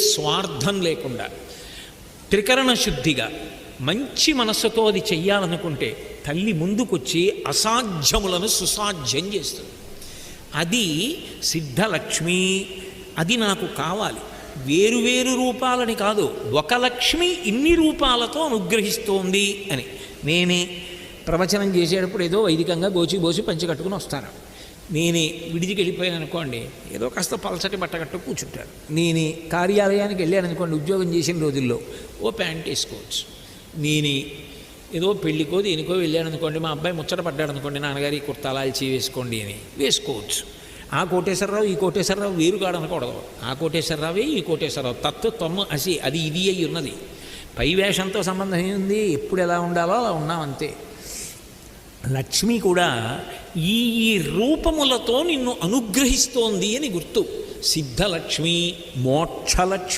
స్వార్థం లేకుండా త్రికరణ శుద్ధిగా మంచి మనస్సుతో అది చెయ్యాలనుకుంటే తల్లి ముందుకొచ్చి అసాధ్యములను సుసాధ్యం చేస్తుంది. అది సిద్ధలక్ష్మి అది నాకు కావాలి. వేరువేరు రూపాలని కాదు ఒక లక్ష్మి ఇన్ని రూపాలతో అనుగ్రహిస్తోంది అని. నేనే ప్రవచనం చేసేటప్పుడు ఏదో వైదికంగా గోచి బోసి పంచి కట్టుకుని వస్తాను. నేనే విడిచికి వెళ్ళిపోయాను అనుకోండి ఏదో కాస్త పలసటి బట్ట కట్టు నేనే కార్యాలయానికి వెళ్ళాను అనుకోండి ఉద్యోగం చేసిన రోజుల్లో ఓ ప్యాంట్ వేసుకోవచ్చు. నేనే ఏదో పెళ్ళికో దేనికో వెళ్ళాను అనుకోండి మా అబ్బాయి ముచ్చట పడ్డాడు అనుకోండి నాన్నగారి కుర్తాలాల్చి వేసుకోండి అని వేసుకోవచ్చు. ఆ కోటేశ్వరరావు ఈ కోటేశ్వరరావు వేరు కాడనకూడదు ఆ కోటేశ్వరరావే ఈ కోటేశ్వరరావు. తత్వ తొమ్మ అసి అది ఇది అయి ఉన్నది. పై వేషంతో సంబంధం ఏముంది? ఎప్పుడు ఎలా ఉండాలో అలా ఉన్నాం అంతే. లక్ష్మి కూడా ఈ ఈ రూపములతో నిన్ను అనుగ్రహిస్తోంది అని గుర్తు. సిద్ధలక్ష్మి మోక్షలక్ష్మి.